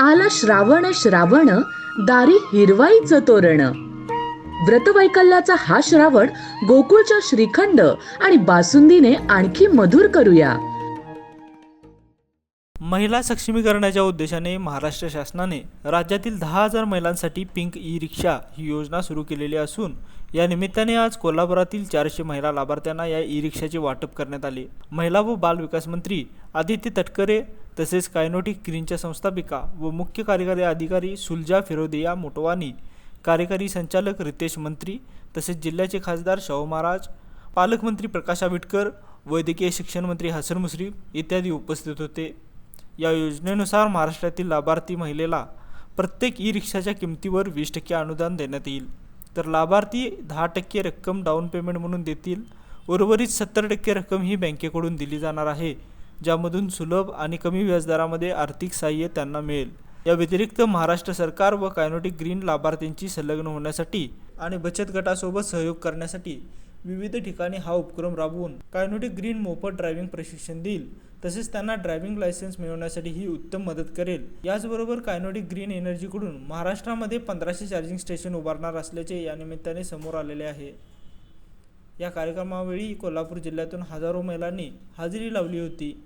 आला श्रावण श्रावण दारी हिरवाईचं तोरण. व्रतवैकल्याचा हा श्रावण गोकुळच्या श्रीखंड आणि बासुंदीने आणखी मधुर करूया. महिला सक्षमीकरणाच्या उद्देशाने महाराष्ट्र शासनाने राज्यातील दहा हजार महिलांसाठी पिंक ई रिक्षा ही योजना सुरू केलेली असून या निमित्ताने आज कोल्हापुरातील चारशे महिला लाभार्थ्यांना या ई रिक्षाचे वाटप करण्यात आले. महिला व बाल विकास मंत्री आदित्य तटकरे तसेच कायनोटिक ग्रीनच्या संस्थापिका व मुख्य कार्यकारी अधिकारी सुलजा फिरोदिया मोटवानी कार्यकारी संचालक रितेश मंत्री तसेच जिल्ह्याचे खासदार शाहू महाराज पालकमंत्री प्रकाश आंबेडकर वैद्यकीय शिक्षण मंत्री हसन मुश्रीफ इत्यादी उपस्थित होते. या योजनेनुसार महाराष्ट्रातील लाभार्थी महिलेला प्रत्येक ई रिक्षाच्या किमतीवर वीस टक्के अनुदान देण्यात येईल. तर लाभार्थी दहा टक्के रक्कम डाऊन पेमेंट म्हणून देतील. उर्वरित सत्तर टक्के रक्कम ही बँकेकडून दिली जाणार आहे. ज्यामधून सुलभ आणि कमी व्याजदरामध्ये आर्थिक सहाय्य त्यांना मिळेल. या व्यतिरिक्त महाराष्ट्र सरकार व कायनोटिक ग्रीन लाभार्थ्यांची संलग्न होण्यासाठी आणि बचत गटासोबत सहयोग करण्यासाठी विविध ठिकाणी हा उपक्रम राबवून कायनोटिक ग्रीन मोफत ड्रायव्हिंग प्रशिक्षण देईल. तसेच त्यांना ड्रायव्हिंग लायसन्स मिळवण्यासाठी ही उत्तम मदत करेल. याचबरोबर कायनोटिक ग्रीन एनर्जीकडून महाराष्ट्रामध्ये पंधराशे चार्जिंग स्टेशन उभारणार असल्याचे या निमित्ताने समोर आलेले आहे. या कार्यक्रमावेळी कोल्हापूर जिल्ह्यातून हजारो महिलांनी हजेरी लावली होती.